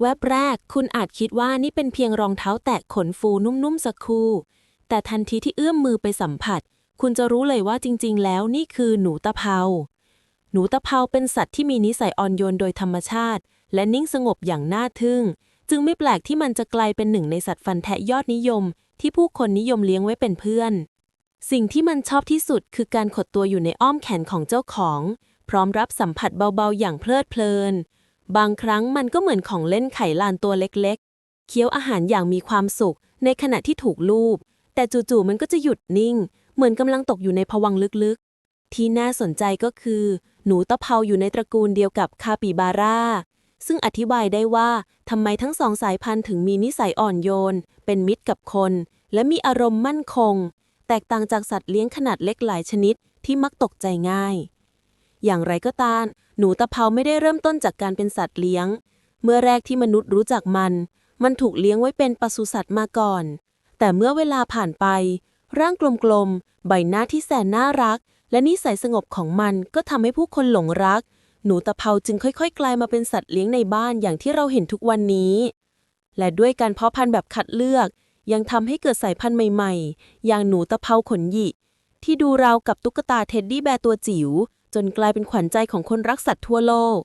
แวบแรกคุณอาจคิดว่านี่เป็นเพียงรองเท้าแตะขนฟูนุ่มๆสักคู่แต่ทันทีที่เอื้อมมือไปสัมผัส คุณจะรู้เลยว่าจริงๆ แล้วนี่คือหนูตะเภา หนูตะเภาเป็นสัตว์ที่มีนิสัยอ่อนโยนโดยธรรมชาติ และนิ่งสงบอย่างน่าทึ่ง จึงไม่แปลกที่มันจะกลายเป็นหนึ่งในสัตว์ฟันแทะยอดนิยม ที่ผู้คนนิยมเลี้ยงไว้เป็นเพื่อน สิ่งที่มันชอบที่สุดคือการขดตัวอยู่ในอ้อมแขนของเจ้าของ พร้อมรับสัมผัสเบาๆอย่างเพลิดเพลิน บางครั้งมันก็เหมือนของเล่นไขลานตัวเล็กๆ เคี้ยวอาหารอย่างมีความสุข ในขณะที่ถูกลูบ แต่จู่ๆมันก็จะหยุดนิ่ง เหมือนกำลังตกอยู่ในภวังลึกๆ ที่น่าสนใจก็คือ หนูตะเภาอยู่ในตระกูลเดียวกับคาปิบาร่า ซึ่งอธิบายได้ว่าทำไมทั้งสองสายพันธุ์ถึงมีนิสัยอ่อนโยน เป็นมิตรกับคน และมีอารมณ์มั่นคง แตกต่างจากสัตว์เลี้ยงขนาดเล็กหลายชนิดที่มักตกใจง่าย อย่างไรก็ตาม หนูตะเภาไม่ได้เริ่มต้นจากการเป็นสัตว์เลี้ยง เมื่อแรกที่มนุษย์รู้จักมัน มันถูกเลี้ยงไว้เป็นปศุสัตว์มาก่อน แต่เมื่อเวลาผ่านไป ร่างกลมๆ ใบหน้าที่แสนน่ารัก และนิสัยสงบของมันก็ทำให้ผู้คนหลงรัก หนูตะเภาจึงค่อยๆ กลายมาเป็นสัตว์เลี้ยงในบ้านอย่างที่เราเห็นทุกวันนี้ และด้วยการเพาะพันธุ์แบบคัดเลือก ยังทำให้เกิดสายพันธุ์ใหม่ ๆ อย่างหนูตะเภาขนหยิที่ดูราวกับตุ๊กตาเท็ดดี้แบร์ตัวจิ๋ว จนกลายเป็นขวัญใจของคนรักสัตว์ทั่วโลก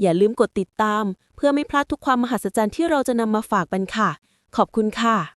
อย่าลืมกดติดตาม เพื่อไม่พลาดทุกความมหัศจรรย์ที่เราจะนำมาฝากกันค่ะ ขอบคุณค่ะ